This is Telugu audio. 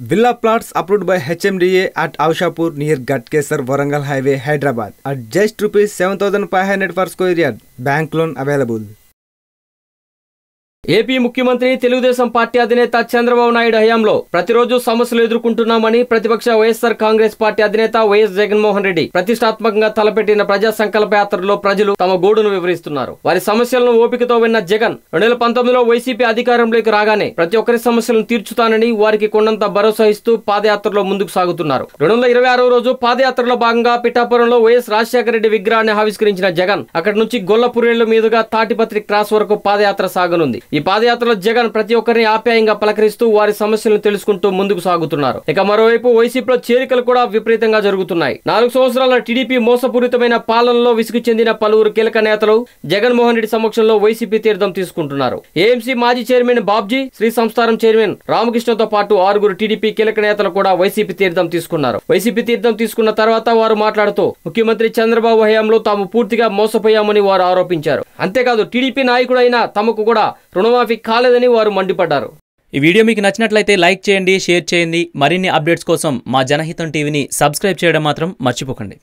Villa plots approved by HMDA at Aushapur near Gatkesar Warangal Highway, Hyderabad at just rupees 7500 per square yard. Bank loan available. AP ముఖ్యమంత్రి తెలుగుదేశం పార్టీ అధినేత చంద్రబాబు నాయుడు హయాంలో ప్రతిరోజు సమస్యలు ఎదుర్కొంటున్నామని ప్రతిపక్ష వైఎస్ఆర్ కాంగ్రెస్ పార్టీ అధినేత వైఎస్ జగన్మోహన్ రెడ్డి ప్రతిష్టాత్మకంగా తలపెట్టిన ప్రజా సంకల్ప యాత్రలో ప్రజలు తమ గోడును వివరిస్తున్నారు. వారి సమస్యలను ఓపికతో విన్న జగన్ రెండు వేల పంతొమ్మిదిలో వైసీపీ అధికారంలోకి రాగానే ప్రతి ఒక్కరి సమస్యలను తీర్చుతానని వారికి కొండంత భరోసా ఇస్తూ పాదయాత్రలో ముందుకు సాగుతున్నారు. రెండు వందల ఇరవై ఆరో రోజు పాదయాత్రలో భాగంగా పిఠాపురంలో వైఎస్ రాజశేఖర రెడ్డి విగ్రహాన్ని ఆవిష్కరించిన జగన్ అక్కడి నుంచి గొల్లపురేళ్ళ మీదుగా తాటిపత్రి క్రాస్ వరకు పాదయాత్ర సాగనుంది. ఈ పాదయాత్రలో జగన్ ప్రతి ఒక్కరిని ఆప్యాయంగా పలకరిస్తూ వారి సమస్యలను తెలుసుకుంటూ ముందుకు సాగుతున్నారు. ఇక మరోవైపు వైసీపీలో చేరికలు కూడా విపరీతంగా జరుగుతున్నాయి. నాలుగు సంవత్సరాల టీడీపీ మోసపూరితమైన పాలనలో విసుగు చెందిన పలువురు కీలక నేతలు జగన్మోహన్ రెడ్డి సమక్షంలో వైసీపీ తీర్థం తీసుకుంటున్నారు. ఏఎంసీ మాజీ చైర్మన్ బాబ్జీ శ్రీ సంస్థానం చైర్మన్ రామకృష్ణతో పాటు ఆరుగురు టీడీపీ కీలక నేతలు కూడా వైసీపీ తీర్థం తీసుకున్నారు. వైసీపీ తీర్థం తీసుకున్న తర్వాత వారు మాట్లాడుతూ ముఖ్యమంత్రి చంద్రబాబు హయాంలో తాము పూర్తిగా మోసపోయామని వారు ఆరోపించారు. అంతేకాదు టీడీపీ నాయకుడైన తమకు కూడా రుణమాఫీ కాలేదని వారు మండిపడ్డారు. ఈ వీడియో మీకు నచ్చినట్లయితే లైక్ చేయండి షేర్ చేయండి. మరిన్ని అప్డేట్స్ కోసం మా జనహితం టీవీని సబ్స్క్రైబ్ చేయడం మాత్రం మర్చిపోకండి.